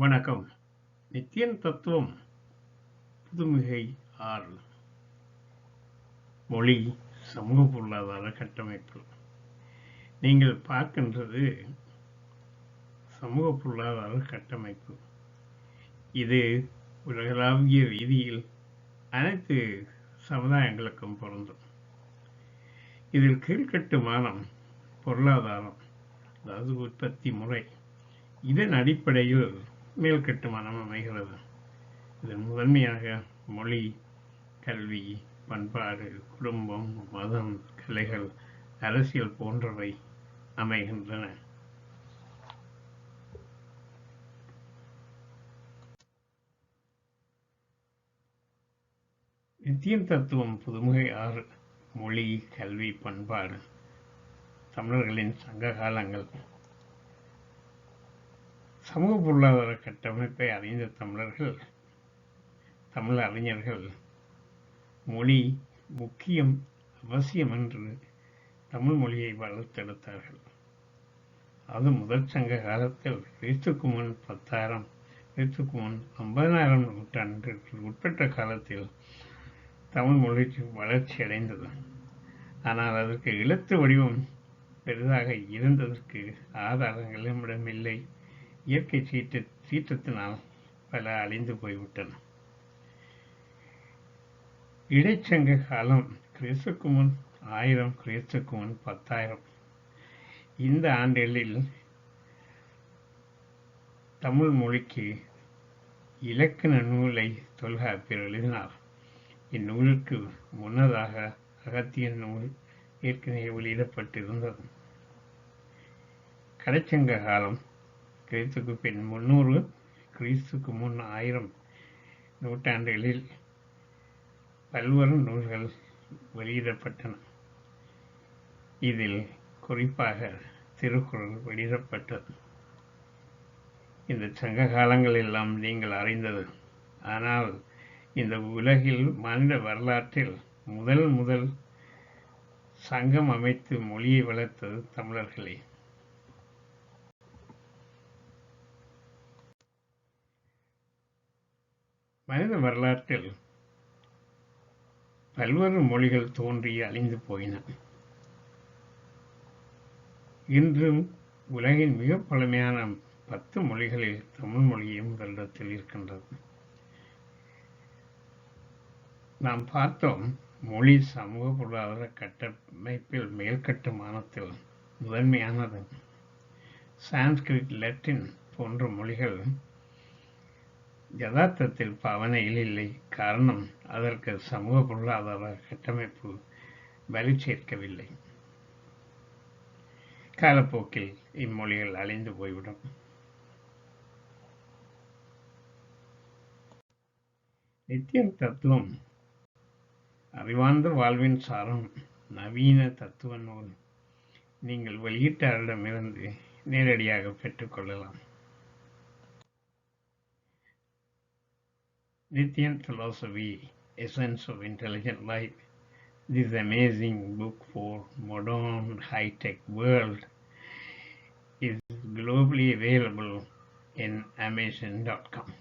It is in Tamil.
வணக்கம். நித்தியன் தத்துவம் புதுமிகை ஆறு மொழி சமூக பொருளாதார கட்டமைப்பு. நீங்கள் பார்க்கின்றது சமூக பொருளாதார கட்டமைப்பு. இது உலகளாவிய ரீதியில் அனைத்து சமுதாயங்களுக்கும் பொருந்தும். இதில் கீழ்கட்டுமானம் பொருளாதாரம் அதாவது உற்பத்தி முறை இதன் அடிப்படையில் மேல்கட்டுமானம் அமைகிறது. இது முதன்மையாக மொழி கல்வி பண்பாடு குடும்பம் மதம் கலைகள் அரசியல் போன்றவை அமைகின்றன. நித்தியம் தத்துவம் புதுமுகை ஆறு மொழி கல்வி பண்பாடு. தமிழர்களின் சங்க காலங்கள் சமூக பொருளாதார கட்டமைப்பை அறிந்த தமிழர்கள் தமிழ் அறிஞர்கள் மொழி முக்கியம் அவசியம் என்று தமிழ் மொழியை வளர்த்தெடுத்தார்கள். அது முதற் சங்க காலத்தில் கிறிஸ்துக்கு முன் பத்தாயிரம் கிறிஸ்துக்கு முன் ஐம்பதாயிரம் நூற்றாண்டுக்கு உட்பட்ட காலத்தில் தமிழ் மொழி வளர்ச்சி அடைந்தது. ஆனால் அதற்கு எழுத்து வடிவம் பெரிதாக இருந்ததற்கு ஆதாரங்கள் நம்மிடமில்லை. இயற்கை சீற்ற சீற்றத்தினால் பல அழிந்து போய்விட்டன. இடைச்சங்க காலம் கிறிஸ்துக்கு முன் ஆயிரம் கிறிஸ்துக்கு முன் பத்தாயிரம். இந்த ஆண்டுகளில் தமிழ் மொழிக்கு இலக்கண நூலை தொல்காப்பியர் எழுதினார். இந்நூலுக்கு முன்னதாக அகத்திய நூல் ஏற்கனவே வெளியிடப்பட்டிருந்தது. கடைச்சங்க காலம் கிறிஸ்துக்கு பின் முன்னூறு கிறிஸ்துக்கு முன் ஆயிரம் நூற்றாண்டுகளில் பல்வேறு நூல்கள் வெளியிடப்பட்டன. இதில் குறிப்பாக திருக்குறள் வெளியிடப்பட்டது. இந்த சங்க காலங்கள் எல்லாம் நீங்கள் அறிந்தது. ஆனால் இந்த உலகில் மனித வரலாற்றில் முதல் முதல் சங்கம் அமைத்து மொழியை வளர்த்தது தமிழர்களே. மனித வரலாற்றில் பல்வேறு மொழிகள் தோன்றி அழிந்து போயின. இன்றும் உலகின் மிக பழமையான பத்து மொழிகளில் தமிழ் மொழியும் முதலிடத்தில் இருக்கின்றது. நாம் பார்த்தோம் மொழி சமூக பொருளாதார கட்டமைப்பில் மேல்கட்டுமானத்தில் முதன்மையானது. சான்ஸ்கிரிட் லட்டின் போன்ற மொழிகள் யதார்த்தத்தில் பாவனையில் இல்லை. காரணம் அதற்கு சமூக பொருளாதார கட்டமைப்பு வலு சேர்க்கவில்லை. காலப்போக்கில் இம்மொழிகள் அழிந்து போய்விடும். நித்தியம் தத்துவம் அறிவார்ந்த வாழ்வின் சாரம் நவீன தத்துவ நூல் நீங்கள் வெளியீட்டாளரிடமிருந்து நேரடியாக பெற்றுக்கொள்ளலாம் Nityan Philosophy, Essence of Intelligent Life. This amazing book for modern high-tech world is globally available in Amazon.com.